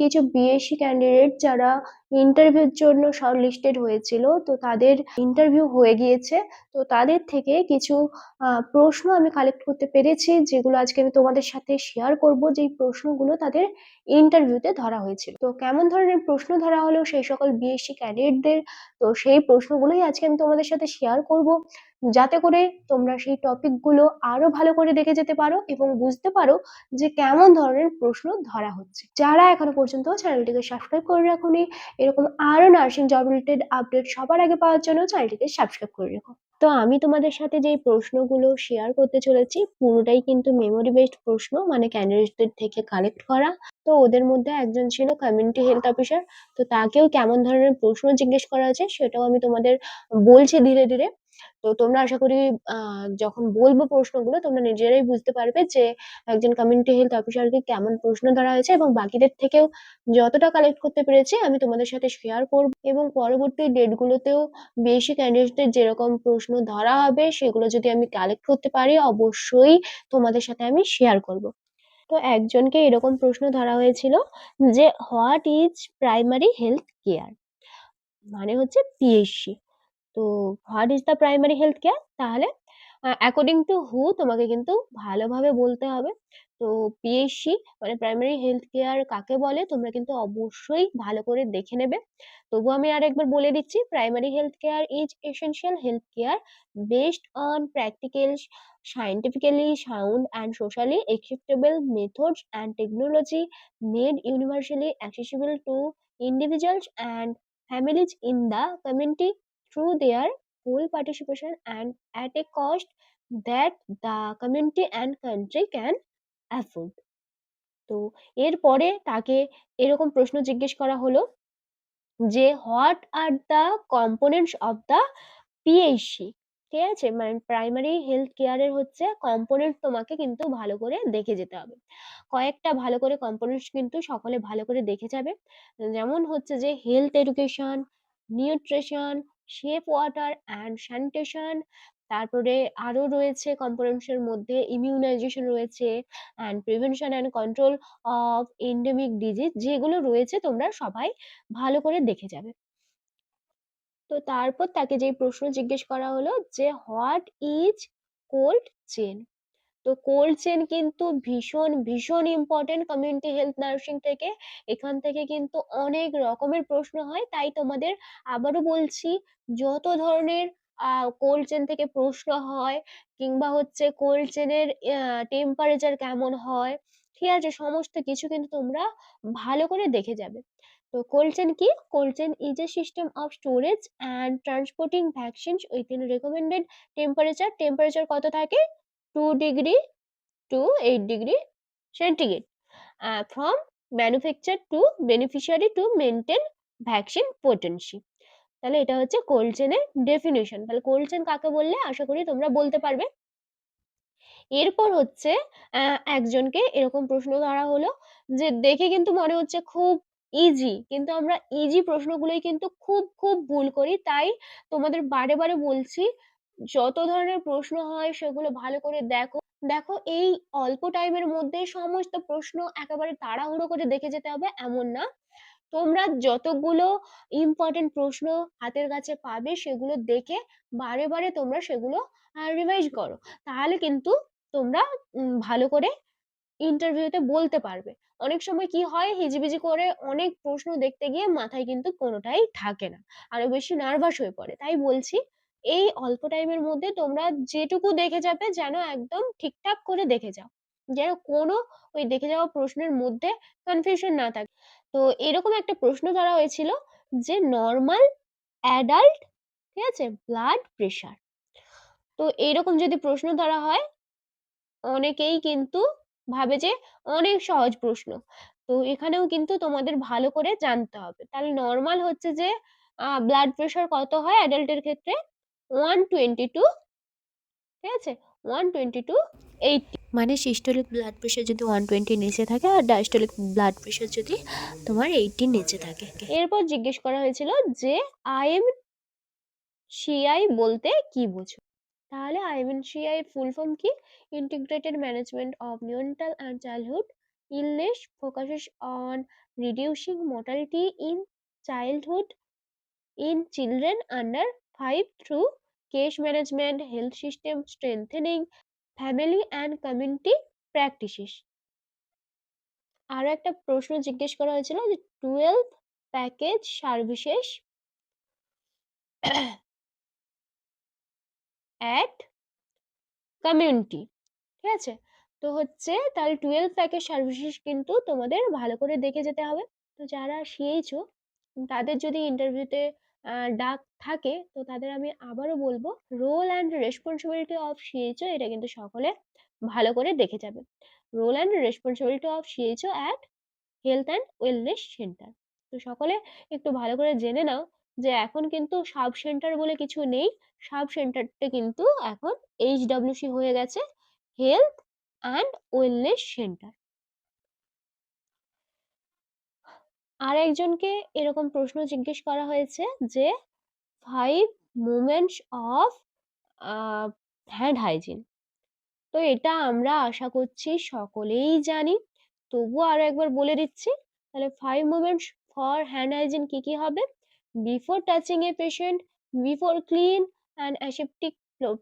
কিছু BSc candidate যারা ইন্টারভিউর জন্য শর্ট লিস্টেড হয়েছিল, তো তাদের ইন্টারভিউ হয়ে গিয়েছে। তো তাদের থেকে কিছু প্রশ্ন আমি কালেক্ট করতে পেরেছি, যেগুলো আজকে আমি তোমাদের সাথে শেয়ার করব, যেই প্রশ্নগুলো তাদের ইন্টারভিউতে ধরা হয়েছিল। তো কেমন ধরনের প্রশ্ন ধরা হলো সেই সকল বিএসসি ক্যান্ডিডেটদের তো সেই প্রশ্নগুলোই আজকে আমি তোমাদের সাথে শেয়ার করব। যাতে করে তোমরা সেই টপিকগুলো আরও ভালো করে দেখে যেতে পারো এবং বুঝতে পারো যে কেমন ধরনের প্রশ্ন ধরা হচ্ছে। যারা এখনও পর্যন্ত চ্যানেলটিকে সাবস্ক্রাইব করে রাখুনি। এরকম আরও নার্সিং জব রিলেটেড আপডেট সবার আগে পাওয়ার জন্য চ্যানেলটিকে সাবস্ক্রাইব করে রেখো। তো আমি তোমাদের সাথে যেই প্রশ্নগুলো শেয়ার করতে চলেছি, পুরোটাই কিন্তু মেমোরি বেসড প্রশ্ন মানে ক্যান্ডিডেটদের থেকে কালেক্ট করা। তো ওদের মধ্যে একজন ছিল কমিউনিটি হেলথ অফিসার তো তাকেও কেমন ধরনের প্রশ্ন জিজ্ঞেস করা হয়েছে সেটাও আমি তোমাদের বলছি ধীরে ধীরে। তো তোমরা আশা করি যখন বলব প্রশ্নগুলো, তোমরা নিজেরাই বুঝতে পারবে যে একজন কমিউনিটি হেলথ অফিসারকে কেমন প্রশ্ন ধরা হয়েছে এবং বাকিদের থেকেও যতটা কালেক্ট করতে পেরেছি, আমি তোমাদের সাথে শেয়ার করব। এবং পরবর্তী ডেটগুলোতেও বেশি ক্যান্ডিডেটদের যেরকম প্রশ্ন ধরা হবে, সেগুলো যদি আমি কালেক্ট করতে পারি, অবশ্যই তোমাদের সাথে আমি শেয়ার করব। তো একজনকে এরকম প্রশ্ন ধরা হয়েছিল যে what is primary health care মানে হচ্ছে পিএইচসি তো what is the primary health care তাহলে অ্যাকর্ডিং টু হু তোমাকে কিন্তু ভালোভাবে বলতে হবে। তো পিএইচসি মানে প্রাইমারি হেলথ কেয়ার কাকে বলে? তোমরা কিন্তু অবশ্যই ভালো করে দেখে নেবে। তবু আমি আর একবার বলে দিচ্ছি primary health care is essential health care based on practical scientifically sound and socially acceptable methods and technology made universally accessible to individuals and families in the community. Through their full participation and at a cost that the community and country can afford. তো এরপরে তাকে এরকম প্রশ্ন জিজ্ঞেস করা হলো যে what are the components of the PHC ঠিক আছে? মানে প্রাইমারি হেলথ কেয়ারের হচ্ছে কম্পোনেন্ট তোমাকে কিন্তু ভালো করে দেখে যেতে হবে। কয়েকটা ভালো করে কম্পোনেন্টস কিন্তু সকলে ভালো করে দেখে যাবে। যেমন হচ্ছে যে health education nutrition safe water and sanitation তারপরে আরও রয়েছে কম্পোনেন্টসের মধ্যে ইমিউনাইজেশন রয়েছে and prevention and control of endemic disease যেগুলো রয়েছে তোমরা সবাই ভালো করে দেখে যাবে। তো তারপর তাকে যেই প্রশ্ন জিজ্ঞেস করা হলো যে হোয়াট ইজ কোল্ড চেন তো কোল্ড চেন কিন্তু ভীষণ ভীষণ ইম্পর্টেন্ট কমিউনিটি হেলথ নার্সিং থেকে। এখান থেকে কিন্তু অনেক রকমের প্রশ্ন হয়, তাই তোমাদের আবারও বলছি, যত ধরনের কোল্ড চেন থেকে প্রশ্ন হয়, কিংবা হচ্ছে কোল্ড চেনের টেম্পারেচার কেমন হয়, ঠিক আছে, সমস্ত কিছু কিন্তু তোমরা ভালো করে দেখে যাবে। তো কোল্ড চেন কি? Cold chain is a system of storage and transporting vaccines within recommended temperature temperature কত থাকে? Two degree to eight degree centigrade from manufacture to beneficiary to maintain vaccine potency তাহলে এটা হচ্ছে কোল্ড চেনের definition তাহলে cold chain কাকে বললে? আশা করি তোমরা বলতে পারবে। এরপর হচ্ছে একজনকে এরকম প্রশ্ন ধরা হলো যে দেখে কিন্তু মনে হচ্ছে খুব ইজি কিন্তু আমরা ইজি প্রশ্নগুলোই কিন্তু খুব খুব ভুল করি। তাই তোমাদের বারে বারে বলছি যত ধরনের প্রশ্ন হয় সেগুলো ভালো করে দেখো। দেখো এই অল্প টাইমের মধ্যে সমস্ত প্রশ্ন একেবারে তাড়াহুড়ো করে দেখে যেতে হবে, এমন না। তোমরা যতগুলো ইম্পর্টেন্ট প্রশ্ন হাতের কাছে পাবে সেগুলো দেখে বারে বারে তোমরা সেগুলো রিভাইজ করো। তাহলে কিন্তু তোমরা ভালো করে ইন্টারভিউতে বলতে পারবে। অনেক সময় কি হয়, হিজিবিজি করে অনেক প্রশ্ন দেখতে গিয়ে মাথায় কিন্তু কোনোটাই থাকে না। আরও বেশি নার্ভাস হয়ে পড়ে। তাই বলছি এই অল্প টাইমের মধ্যে তোমরা যেটুকু দেখে যাবে যেন একদম ঠিকঠাক করে দেখে যাও। যেন কোনো ওই দেখে যাওয়া প্রশ্নের মধ্যে কনফিউশন না থাকে। তো এরকম একটা প্রশ্ন ধরা হয়েছিল যে নর্মাল অ্যাডাল্ট ঠিক আছে? ব্লাড প্রেশার তো এইরকম যদি প্রশ্ন ধরা হয়, অনেকেই কিন্তু ভাবে যে অনেক সহজ প্রশ্ন। তো এখানেও কিন্তু তোমাদের ভালো করে জানতে হবে। তাহলে নর্মাল হচ্ছে যে ব্লাড প্রেশার কত হয় অ্যাডাল্টের ক্ষেত্রে? ওয়ান টোয়েন্টি টু ঠিক আছে? ওয়ান টোয়েন্টি টু এইটটি মানে সিস্টোলিক ব্লাড প্রেশার যদি ওয়ান টোয়েন্টি নিচে থাকে আর ডায়াস্টোলিক ব্লাড প্রেশার যদি তোমার এইটির নিচে থাকে। এরপর জিজ্ঞেস করা হয়েছিল যে আই আইএম সিআই বলতে কি বোঝো? তাহলে আইএমএনসিআই এর ফুল ফর্ম কি? Integrated management of neonatal and childhood illness focuses on reducing mortality in childhood in children under 5 through case management, health system strengthening, family and community practices. আরও একটা প্রশ্ন জিজ্ঞেস করা হয়েছিল যে twelve package services at community ঠিক আছে তো হচ্ছে তাহলে টুয়েলভ প্যাকেজ সার্ভিসেস কিন্তু তোমাদের ভালো করে দেখে যেতে হবে তো যারা শিয়েছো তাদের যদি ইন্টারভিউতে ডাক থাকে, তো তাদের আমি আবারও বলব role and responsibility of CHO এটা কিন্তু সকলে ভালো করে দেখে যাবে। Role and responsibility of CHO at health and wellness centre তো সকলে একটু ভালো করে জেনে নাও যে এখন কিন্তু সাব সেন্টার বলে কিছু নেই সাব সেন্টারটা কিন্তু এখন এইচডব্লিউসি হয়ে গেছে হেলথ অ্যান্ড ওয়েলনেস সেন্টার আর একজনকে এরকম প্রশ্ন জিজ্ঞেস করা হয়েছে যে five moments of hand hygiene তো এটা আমরা আশা করছি সকলেই জানি। তবুও আরও একবার বলে দিচ্ছি, তাহলে five moments for hand hygiene কি কি হবে? Before touching a patient before clean and aseptic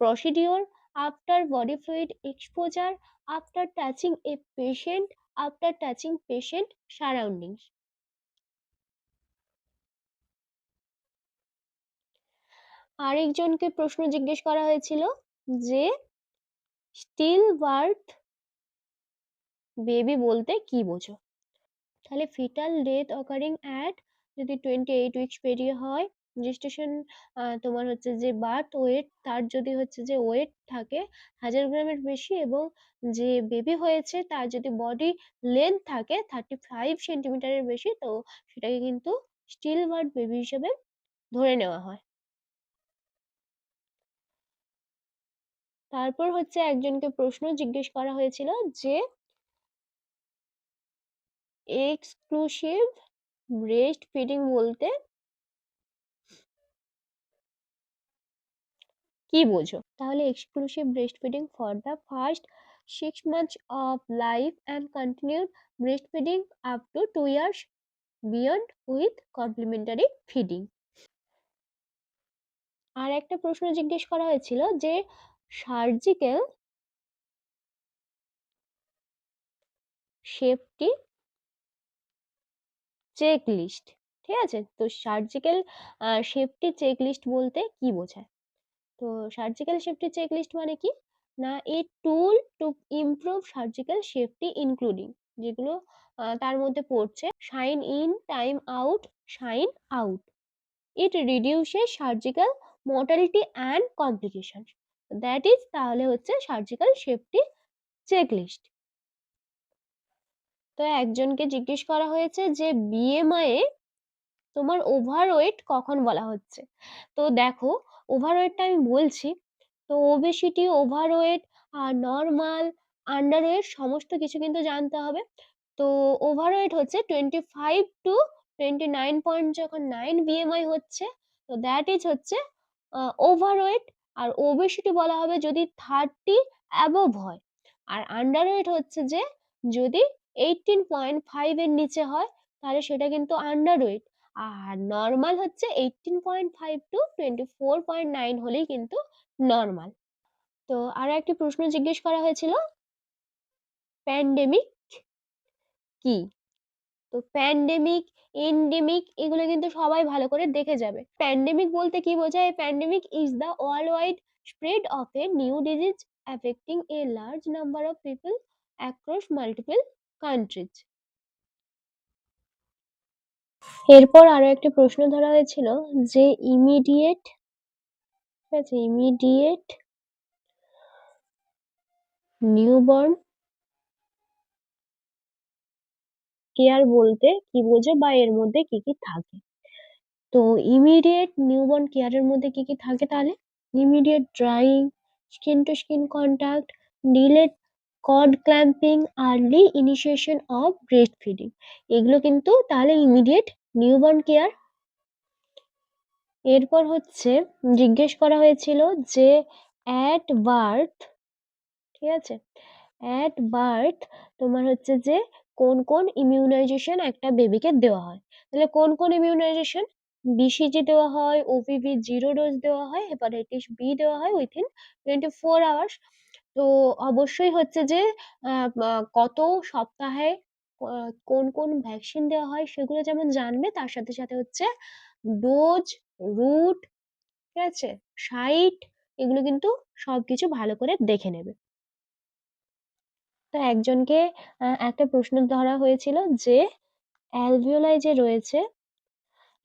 procedure after body fluid exposure after touching a patient after touching patient surroundings আরেকজনকে প্রশ্ন জিজ্ঞেস করা হয়েছিল যে স্টিল বার্থ বেবি বলতে কি বোঝো? তাহলে ফিটাল ডেথ অকারিং অ্যাট যদি টোয়েন্টি এইট উইকস পেরিয়ে হয় জেস্টেশন তোমার হচ্ছে যে বার্থ ওয়েট, তার যদি হচ্ছে যে ওয়েট থাকে হাজার গ্রামের বেশি এবং যে বেবি হয়েছে তার যদি বডি লেন্থ থাকে থার্টি ফাইভ সেন্টিমিটারের বেশি, তো সেটাকে কিন্তু স্টিল বার্থ বেবি হিসেবে ধরে নেওয়া হয়। তারপর হচ্ছে একজনকে প্রশ্ন জিজ্ঞেস করা হয়েছিল যে এক্সক্লুসিভ ব্রেস্ট ফিডিং বলতে কি বোঝো? তাহলে exclusive breast feeding for the first six months of life and continued breast feeding up to two years beyond with complementary feeding আর একটা প্রশ্ন জিজ্ঞেস করা হয়েছিল যে সার্জিক্যাল সেফটি চেক লিস্ট ঠিক আছে? তো সার্জিক্যাল সেফটি চেক লিস্ট বলতে কি বোঝায়? তো সার্জিক্যাল সেফটি চেক লিস্ট মানে কি? না, a tool to improve surgical safety including, যেগুলো তার মধ্যে পড়ছে sign in, time out, sign out. It reduces surgical mortality and complication that is তাহলে হচ্ছে সার্জিক্যাল সেফটি চেক লিস্ট তো একজনকে জিজ্ঞেস করা হয়েছে যে বিএমআই এ তোমার ওভারওয়েট কখন বলা হচ্ছে? তো দেখো ওভারওয়েটটা আমি বলছি, তো ওবেসিটি ওভারওয়েট আর নর্মাল আন্ডারওয়েট সমস্ত কিছু কিন্তু জানতে হবে। তো ওভারওয়েট হচ্ছে twenty five to twenty nine point যখন নাইন বিএমআই হচ্ছে, তো দ্যাট ইজ হচ্ছে ওভারওয়েট আর ওবেসিটি বলা হবে যদি থার্টি অ্যাবভ হয়। আর আন্ডারওয়েট হচ্ছে যে যদি এইটিন পয়েন্ট ফাইভ এর নিচে হয়, তাহলে সেটা কিন্তু আন্ডারওয়েট আর নর্মাল হচ্ছে eighteen point five to twenty four point nine হলেই কিন্তু নর্মাল তো আরও একটি প্রশ্ন জিজ্ঞেস করা হয়েছিল প্যান্ডেমিক কি? তো প্যান্ডেমিক এন্ডেমিক এগুলো কিন্তু সবাই ভালো করে দেখে যাবে। প্যান্ডেমিক বলতে কি বোঝায়? Pandemic is the world wide spread of a new disease affecting a large number of people across multiple countries এরপর আরও একটি প্রশ্ন ধরা হয়েছিল যে ইমিডিয়েট ঠিক আছে? ইমিডিয়েট নিউবর্ন কেয়ার বলতে, কি বোঝো বা এর মধ্যে কি কি থাকে? তো ইমিডিয়েট নিউবর্ন কেয়ারের মধ্যে কি কি থাকে তাহলে? Immediate drying skin to skin contact delayed cord clamping early initiation of breast feeding এগুলো কিন্তু তাহলে ইমিডিয়েট নিউবর্ন কেয়ার এরপর হচ্ছে জিজ্ঞেস করা হয়েছিল যে অ্যাট বার্থ ঠিক আছে? অ্যাট বার্থ তোমার হচ্ছে যে কোন, কোন ইমিউনাইজেশন একটা বেবিকে দেওয়া হয়। তাহলে কোন, কোন ইমিউনাইজেশন? BCG দেওয়া হয়, OPV 0 ডোজ দেওয়া হয়, হেপাটাইটিস বি দেওয়া হয় উইথিন 24 আওয়ার্স। তো অবশ্যই হচ্ছে যে কত সপ্তাহে কোন, কোন ভ্যাকসিন দেওয়া হয় সেগুলো যেমন জানবে তার সাথে, সাথে হচ্ছে ডোজ, রুট, ঠিক আছে? সাইট এগুলো কিন্তু সবকিছু ভালো করে দেখে নেবে। তো একজনকে একটা প্রশ্ন ধরা হয়েছিল যে অ্যালভিওলাই যে রয়েছে,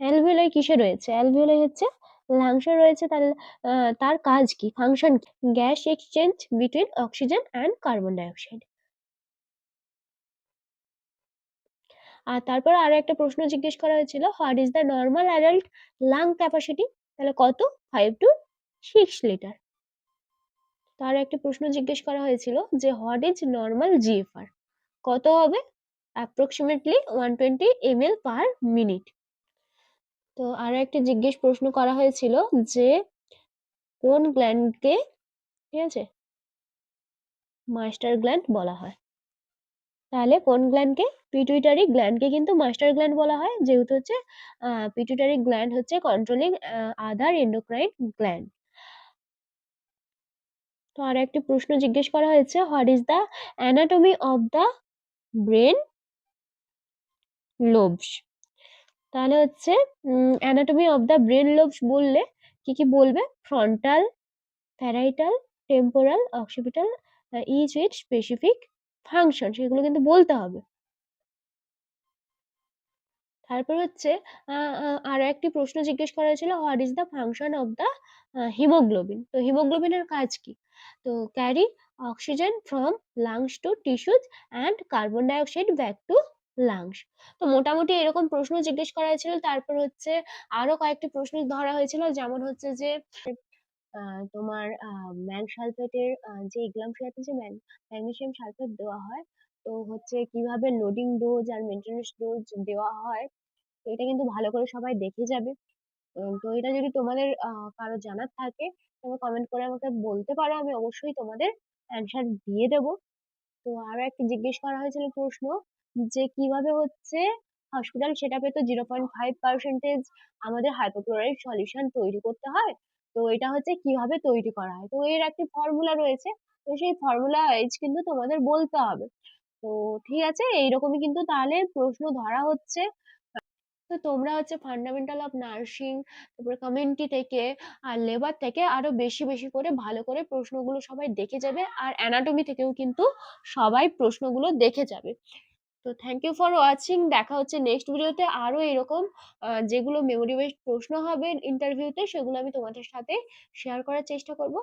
অ্যালভিওলাই কিসে রয়েছে? অ্যালভিওলাই হচ্ছে লাংসে রয়েছে তার তার কাজ কি? Function? Gas exchange between oxygen and carbon dioxide. আর তারপর আরও একটা প্রশ্ন জিজ্ঞেস করা হয়েছিল, what is the normal adult lung capacity? তাহলে কত? Five to six litre. তো আরও একটা প্রশ্ন জিজ্ঞেস করা হয়েছিল যে হোয়াট ইজ নরমাল জিএফআর? কত হবে? Approximately one twenty ML per per minute. তো আরও একটা জিজ্ঞেস প্রশ্ন করা হয়েছিল যে, কোন গ্ল্যান্ডকে ঠিক আছে? মাস্টার গ্ল্যান্ড বলা হয়। তাহলে কোন গ্ল্যান্ডকে? পিটুইটারি গ্ল্যান্ডকে কিন্তু মাস্টার গ্ল্যান্ড বলা হয় যেহেতু হচ্ছে পিটুইটারি গ্ল্যান্ড হচ্ছে কন্ট্রোলিং আদার এন্ডোক্রাইন গ্ল্যান্ড। তো আর একটি প্রশ্ন জিজ্ঞেস করা হয়েছে, what is the anatomy of the brain lobes? তাহলে হচ্ছে anatomy of the brain lobes বললে কি, কি বলবে? Frontal, parietal, temporal, occipital each with specific function সেগুলো কিন্তু বলতে হবে। তারপর হচ্ছে আরও একটি প্রশ্ন জিজ্ঞেস করা হয়েছিল, what is the function of the haemoglobin? তো হিমোগ্লোবিনের কাজ কি? তো carry oxygen from lungs to tissues and carbon dioxide back to lungs. তো মোটামুটি এরকম প্রশ্ন জিজ্ঞেস করা হয়েছিল। তারপর হচ্ছে আরও কয়েকটি প্রশ্ন ধরা হয়েছিল যেমন হচ্ছে যে তোমার আ ম্যাগ সালফেটের যে এগলামফিয়াতে যে ম্যাগ ম্যাগনেসিয়াম সালফেট দেওয়া হয়, তো হচ্ছে কীভাবে লোডিং ডোজ আর মেইনটেন্যান্স ডোজ দেওয়া হয়, এটা কিন্তু ভালো করে সবাই দেখে যাবে। তো এটা যদি তোমাদের কারও জানার থাকে তোমরা কমেন্ট করে আমাকে বলতে পারো। আমি অবশ্যই তোমাদের অ্যানসার দিয়ে দেব। তো আরও একটা জিজ্ঞেস করা হয়েছিল প্রশ্ন যে, কীভাবে হচ্ছে হসপিটাল সেটআপে তো 0.5% আমাদের হাইপোক্লোরাইট সলিউশন তৈরি করতে হয়। তো এটা হচ্ছে কীভাবে তৈরি করা হয়। তো এর একটি ফর্মুলা রয়েছে। তো সেই ফর্মুলা ওয়াইজ কিন্তু তোমাদের বলতে হবে। তো ঠিক আছে? এইরকমই কিন্তু তাহলে প্রশ্ন ধরা হচ্ছে। তো তোমরা হচ্ছে ফান্ডামেন্টাল অফ নার্সিং, তারপরে কমিউনিটি থেকে আর লেবার থেকে আরও বেশি, বেশি করে ভালো করে প্রশ্নগুলো সবাই দেখে যাবে। আর অ্যানাটমি থেকেও কিন্তু সবাই প্রশ্নগুলো দেখে যাবে। তো থ্যাংক ইউ ফর ওয়াচিং। দেখা হচ্ছে নেক্সট ভিডিওতে আরও এরকম যেগুলো মেমোরি বেসড প্রশ্ন হবে ইন্টারভিউতে সেগুলো আমি তোমাদের সাথে শেয়ার করার চেষ্টা করব।